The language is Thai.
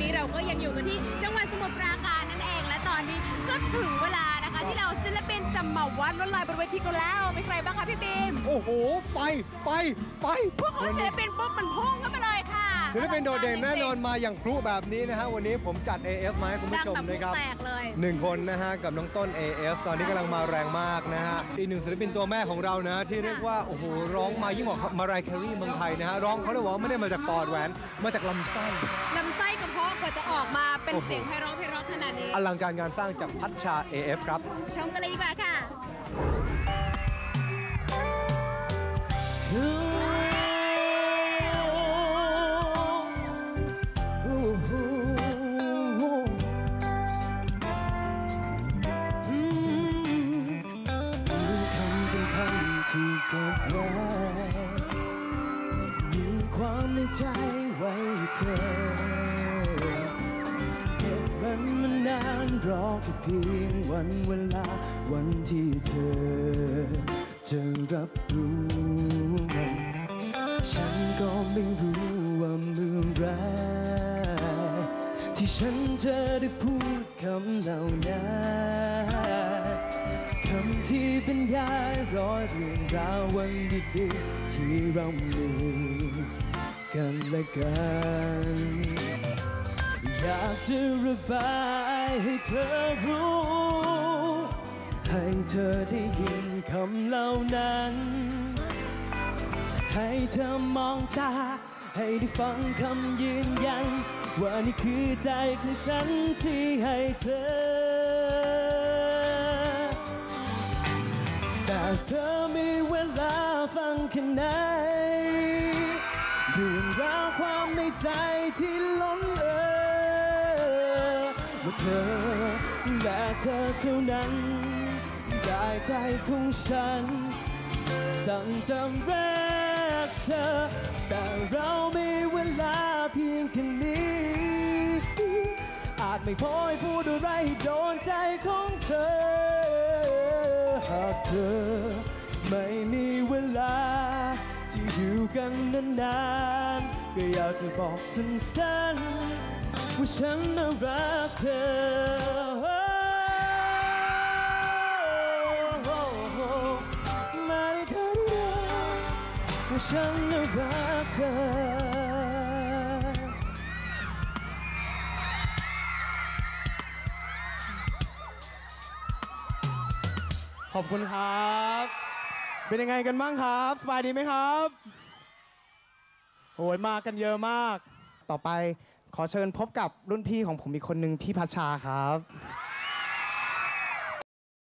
นี้เราก็ยังอยู่กันที่จังหวัดสมุทรปราการนั่นเอง และตอนนี้ก็ถึงเวลานะคะ ที่เราศิลปินจะมาวัดลวดลายบนเวทีกันแล้วมีใครบ้างคะพี่บีมโอ้โห ไป ไป ไป พวกเขาศิลปิน ศิลปินโดดเด่นแน่นอนมาอย่างพลุแบบนี้นะฮะ วันนี้ผมจัด AF มาให้คุณดัผู้งชมแบบนะครับแตกเลยหนึ่งคนนะฮะ กับน้องต้น AF ตอนนี้กำลังมาแรงมากนะฮะ อีกหนึ่งศิลปินตัวแม่ของเรานะฮะที่เรียกว่า โอ้โห ร้องมายิ่งกว่ามารายแครี่เมืองไทยนะฮะ ร้องเขาได้บอกว่าไม่ได้มาจากปอดแหวน มาจากลำไส้ลำไส้กระเพาะกว่าจะออกมาเป็นโอ้โหเสียงไพเราะไพเราะขนาดนี้อลังการงานสร้างจากพัชชา AF ครับ ชมกันเลยดีกว่าค่ะ ที่เก็บไว้มีความในใจไว้เธอเก็บมันมานานรอแค่เพียงวันเวลาวันที่เธอจะรับรู้มันฉันก็ไม่รู้ว่าเมื่อไรที่ฉันจะได้พูดคำเหล่านั้นำที่บรรยายร้อยเรื่องราววันดีๆที่เรามีกันและกัน อยากจะระบายให้เธอรู้ ให้เธอได้ยินคำเหล่านั้น ให้เธอมองตา ให้ได้ฟังคำยืนยัน ว่านี่คือใจของฉันที่ให้เธอ เธอมีเวลาฟังแค่ไหนเรื่องราวความในใจที่ล้นเอ่อว่าเธอและเธอเท่านั้นได้ใจของฉันตั้งแต่แรกเธอ แต่เรามีเวลาเพียงแค่นี้ อาจไม่พอให้พูดอะไรโดนใจของเธอากเธอ ไม่มีเวลา ที่อยู่กันนานๆ ก็อยากจะบอกสั้นๆ ว่าฉันน่ารักเธอมาได้เธอได้ว่าฉันน่ารักเธอ ขอบคุณครับ เป็นยังไงกันบ้างครับสบายดีไหมครับโอ้ยมากันเยอะมาก ต่อไปขอเชิญพบกับรุ่นพี่ของผมอีกคนนึงพี่พัชชาครับ